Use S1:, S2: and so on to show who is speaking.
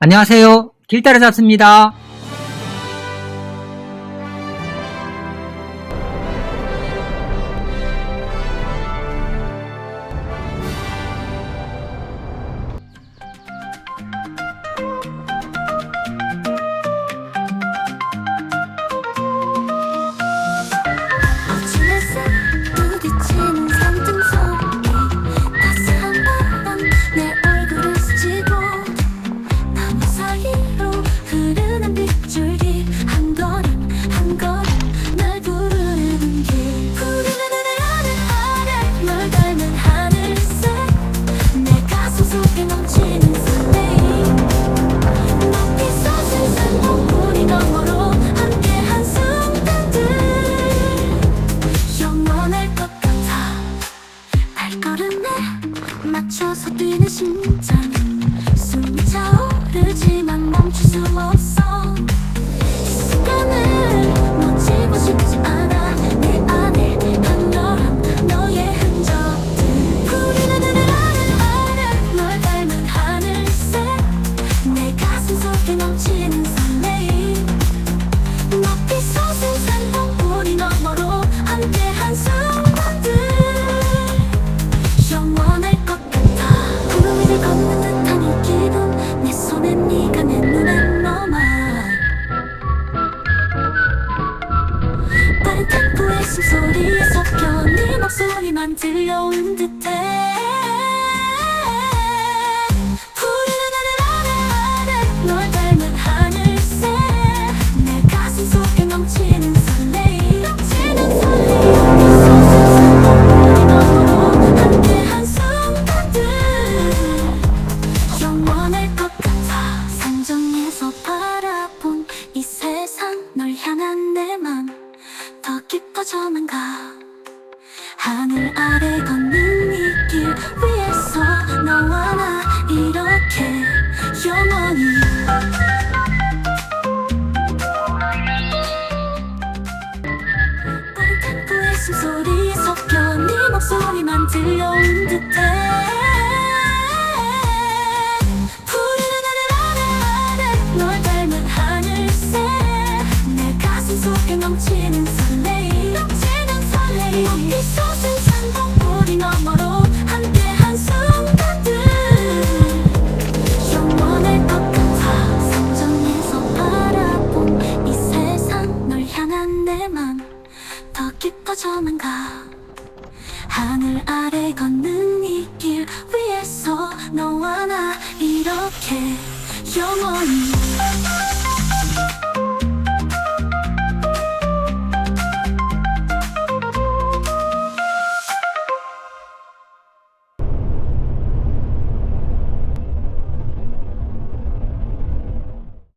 S1: 안녕하세요. 길 따라 잡습니다.
S2: lost 소리만 들려오는 듯해. 푸른 하늘 아래 널 닮은 하늘색 내 가슴 속에 넘치는 설레임. 넘치는 설레임. 너머로 함께 한 순간들. 영원할 것 같아. 산정에서 바라본 이 세상 널 향한 내 맘. 더 깊어져만 가 하늘 아래 걷는 이 길 위에서 너와 나 이렇게 영원히. 빠른 템포의 숨소리에 섞여 네 목소리만 들려온 듯해. 푸른 하늘 아래 널 닮은 하늘색. 내 가슴 속에 넘치는 높이 솟은 산봉우리 너머로 함께한 순간들 영원할 것 같아 산정에서 바라본 이 세상 널 향한 내 맘 더 깊어져만 가. 하늘 아래 걷는 이 길 위에서 너와 나 이렇게 영원히